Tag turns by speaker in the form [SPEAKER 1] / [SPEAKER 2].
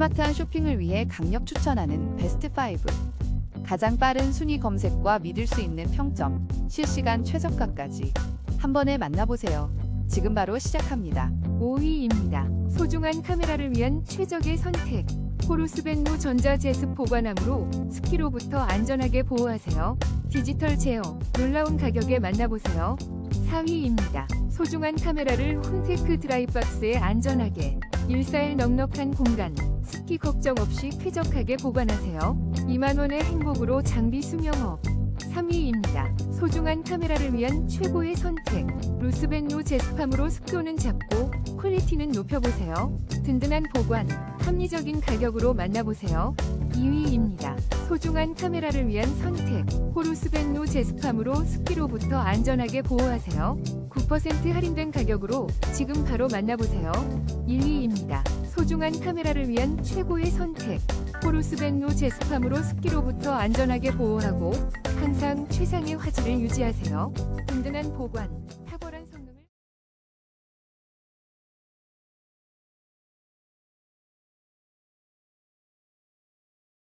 [SPEAKER 1] 스마트한 쇼핑을 위해 강력 추천하는 베스트 5. 가장 빠른 순위 검색과 믿을 수 있는 평점, 실시간 최저가까지 한 번에 만나보세요. 지금 바로 시작합니다.
[SPEAKER 2] 5위입니다. 소중한 카메라를 위한 최적의 선택. 호루스벤무 전자제습 보관함으로 습기로부터 안전하게 보호하세요. 디지털 제어, 놀라운 가격에 만나보세요. 4위입니다. 소중한 카메라를 홈테크 드라이박스에 안전하게 1사일 넉넉한 공간, 습기 걱정 없이 쾌적하게 보관하세요. 2만원의 행복으로 장비 수명업. 3위입니다. 소중한 카메라를 위한 최고의 선택. 루스벤로 제습함으로 습도는 잡고 퀄리티는 높여보세요. 든든한 보관, 합리적인 가격으로 만나보세요. 2위입니다. 소중한 카메라를 위한 선택. 호루스벤로 제습함으로 습기로부터 안전하게 보호하세요. 9% 할인된 가격으로 지금 바로 만나보세요. 1위입니다. 소중한 카메라를 위한 최고의 선택. 호루스벤로 제습함으로 습기로부터 안전하게 보호하고 항상 최상의 화질을 유지하세요. 든든한 보관,